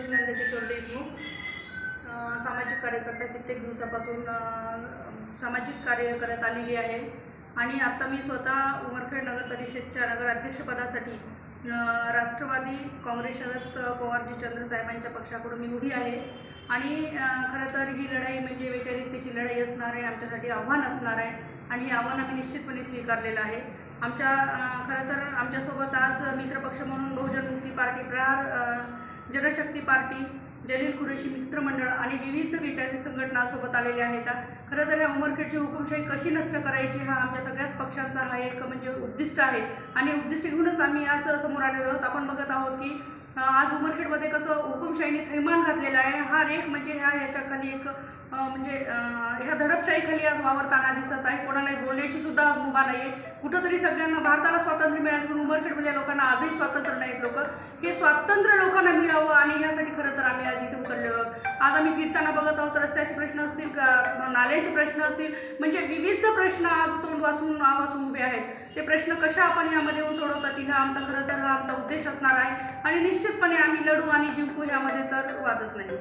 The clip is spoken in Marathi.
गणेश नंदकिशोर देशमुख सामाजिक कार्यकर्ता कित्येक दिवसापासून सामाजिक कार्य करत आलेली आहे. आणि आता मी स्वतः उमरखेड नगर परिषदच्या नगराध्यक्षपदासाठी राष्ट्रवादी काँग्रेस शरद पवारजी चंद्र साहेबांच्या पक्षाकडून मी उभी आहे. आणि खरं तर ही लढाई म्हणजे वैचारिकतेची लढाई असणार आहे आमच्यासाठी आव्हान असणार आहे. आणि हे आव्हान आम्ही निश्चितपणे स्वीकारलेलं आहे. आमच्या खरं तर आमच्यासोबत आज मित्रपक्ष म्हणून बहुजन मुक्ती पार्टी प्रहार जनशक्ती पार्टी जलील कुरेशी मित्रमंडळ आणि विविध विचारी संघटना सोबत आलेल्या आहेत. खरं तर ह्या उमरखेडची हुकुमशाही कशी नष्ट करायची हा आमच्या सगळ्याच पक्षांचा हा एक म्हणजे उद्दिष्ट आहे. आणि उद्दिष्ट घेऊनच आम्ही आज समोर आलेलो आहोत. आपण बघत आहोत की आज उमरखेडमध्ये कसं हुकुमशाहीने थैमान घातलेला आहे. हा रेख म्हणजे ह्या ह्याच्याखाली एक म्हणजे ह्या धडपशाहीखाली आज वावरताना दिसत आहे. कोणालाही बोलण्याची सुद्धा आज मुभा नाही आहे कुठंतरी सगळ्यांना भारताला स्वातंत्र्य मिळालं पण म्हणजे लोकांना आजही स्वातंत्र्य नाहीत लोक. हे स्वातंत्र्य लोकांना मिळावं आणि ह्यासाठी खरं तर आम्ही आज इथे उतरलेलो आहोत. आज आम्ही फिरताना बघत आहोत रस्त्याचे प्रश्न असतील नाल्यांचे नाल्याचे प्रश्न असतील म्हणजे विविध प्रश्न आज तोंड वासून नावासून उभे आहेत. ते प्रश्न कशा आपण ह्यामध्ये येऊन सोडवतात हा आमचा खरं तर हा आमचा उद्देश असणार आहे. आणि निश्चितपणे आम्ही लढू आणि जिंकू ह्यामध्ये तर वादच नाही.